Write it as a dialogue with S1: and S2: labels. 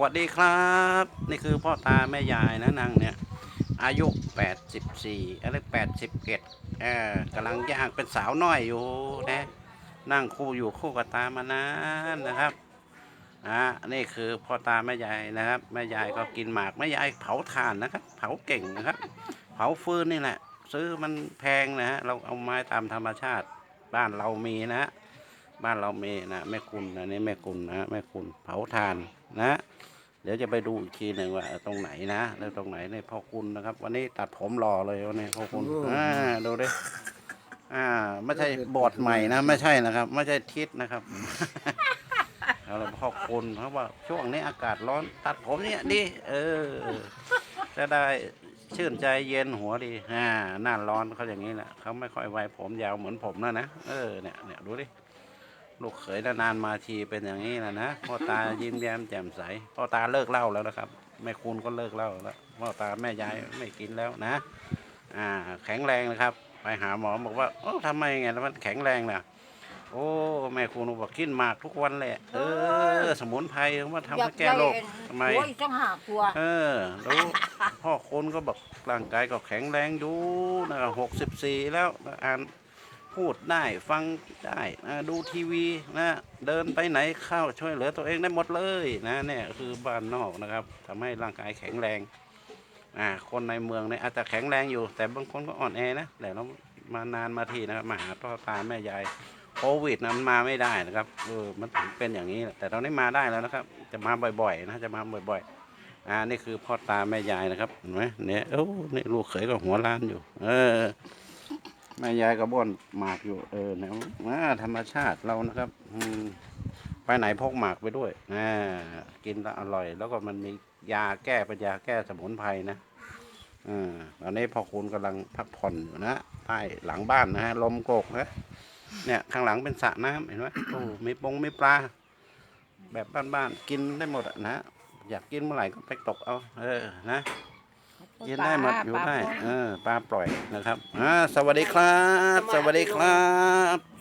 S1: วัสดีครับ นี่คือพ่อตาแม่ยายนะนางเนี่ย อายุ 84อะไร81เออกำลังย่างเป็นสาวน้อยอยู่นะนั่งคู่อยู่คู่กับตามานานนะครับอ่านี่คือพ่อตาแม่ยายนะครับแม่ยายก็กินหมากแม่ยายเผาถ่านนะครับ เผาเก่งนะครับ เผาฟืนนี่แหละซื้อมันแพงนะฮะเราเอาไม้ตามธรรมชาติบ้านเรามีนะ บ้านเรามีนะแม่คุณนะนี่แม่คุณนะแม่คุณเผาถ่านนะ เดี๋ยวจะไปดูอีกทีหนึ่งว่าตรงไหนนะแล้วตรงไหนในพ่อคุณนะครับ วันนี้ตัดผมรอเลยวันนี้พ่อคุณอ่าดูดิอ่า ไม่ใช่บทใหม่นะ ไม่ใช่นะครับ ไม่ใช่ทิศนะครับเอาละพ่อคุณเขาว่าช่วงนี้อากาศร้อนตัดผมเนี่ยดีเออจะได้ชื่นใจเย็นหัวดีอ่าหน้าร้อนเขาอย่างนี้แหละเขาไม่ค่อยไว้ผมยาวเหมือนผมนะนะเออเนี่ยเนี่ยดูดิ ลูกเขยนานๆมาทีเป็นอย่างนี้แหละนะพ่อตายิ้มแย้มแจ่มใสพ่อตาเลิกเหล้าแล้วนะครับแม่คุณก็เลิกเหล้าแล้วพ่อตาแม่ยายไม่กินแล้วนะ อ่า แข็งแรงนะครับ ไปหาหมอบอกว่าโอ้ทำไมไงแล้วมันแข็งแรงน่ะโอ้แม่คุณบอกกินหมากทุกวันแหละ เออ สมุนไพรว่าทำให้แก้โรคทำไม
S2: หัวอีกตั้งห้าตัว
S1: เออแล้วพ่อคนก็บอกร่างกายก็แข็งแรงอยู่นะหกสิบสี่แล้วอ่าน พูดได้ฟังได้นะดูทีวีนะเดินไปไหนเข้าช่วยเหลือตัวเองได้หมดเลยนะเนี่ยคือบ้านนอกนะครับทำให้ร่างกายแข็งแรงอ่าคนในเมืองเนี่ยอาจจะแข็งแรงอยู่ แต่บางคนก็อ่อนแอนะแต่เรามานานมาทีนะครับมาหาพ่อตาแม่ยายโควิดนะมันมาไม่ได้นะครับเออมันถึงเป็นอย่างนี้แต่ตอนนี้มาได้แล้วนะครับ จะมาบ่อยๆ นะจะมาบ่อย ๆ อ่านี่คือพ่อตาแม่ยายนะครับเห็นไหมเนี่ยโอ้นี่ลูกเขยก็หัวล้านอยู่ เออ แม่ยายก็บ่นหมากอยู่เออเนี่ยอ่าธรรมชาติเรานะครับอืมไปไหนพกหมากไปด้วยอ่ากินแล้วอร่อย แล้วก็มันมียาแก้เป็นยาแก้สมุนไพรนะอ่าตอนนี้พ่อคุณกำลังพักผ่อนอยู่นะใต้หลังบ้านนะฮะลมโกกนะเนี่ยข้างหลังเป็นสระน้ำเห็นไหมโอ้มีปงไมีปลา แบบบ้านๆกินได้หมดอะนะอยากกินเมื่อไหร่ก็ไปตกเอาเออนะ กินได้หมดอยู่ได้ เออปลาปล่อยนะครับอ่าสวัสดีครับ สวัสดีครับ